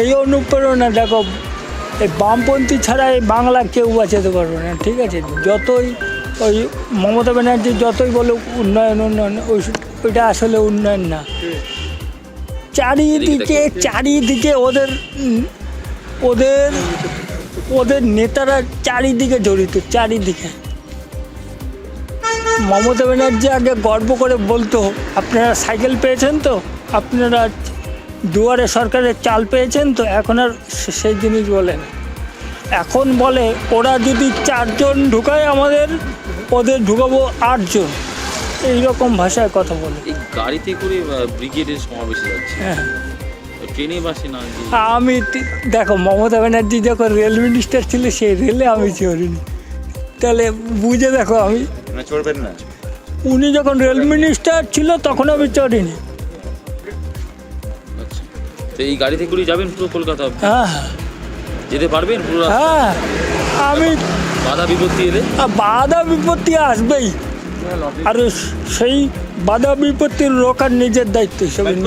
এই অনুপ্রেরণা দেখো, এই বামপন্থী ছাড়া এই বাংলা কেউ বাঁচাতে পারবে না, ঠিক আছে? যতই ওই মমতা ব্যানার্জি যতই বলুক, উন্নয়ন উন্নয়ন, ওই ওইটা আসলে উন্নয়ন না। চারিদিকে চারিদিকে ওদের ওদের ওদের নেতারা চারিদিকে জড়িত, চারিদিকে। মমতা ব্যানার্জি আগে গর্ব করে বলতো, আপনারা সাইকেল পেয়েছেন তো? আপনারা দুয়ারে সরকারের চাল পেয়েছেন তো এখন আর সে- সেই জিনিস বলে না এখন বলে ওরা যদি চারজন ঢুকায় আমাদের ওদের ঢুকাবো আটজন। এইরকম ভাষায় কথা বলে। এই গাড়িতে করে ব্রিগেডের সমাবেশে যাচ্ছে। হ্যাঁ। ট্রেনে বাসে না আমি দেখো মমতা ব্যানার্জি যখন রেল মিনিস্টার ছিল সেই রেলে আমি চড়িনি। তাহলে বুঝে দেখো আমি না চড়বেন না। উনি যখন রেল মিনিস্টার ছিল তখন আমি চড়িনি। তো এই গাড়িতে করে যাবেন পুরো কলকাতা? হ্যাঁ। যেতে পারবেন পুরো হ্যাঁ আমি বাধা বিপত্তি এলে? বাধা বিপত্তি আসবেই। আর সেই বাধা বিপত্তির রোকার নিজের দায়িত্ব হিসেবে নেব।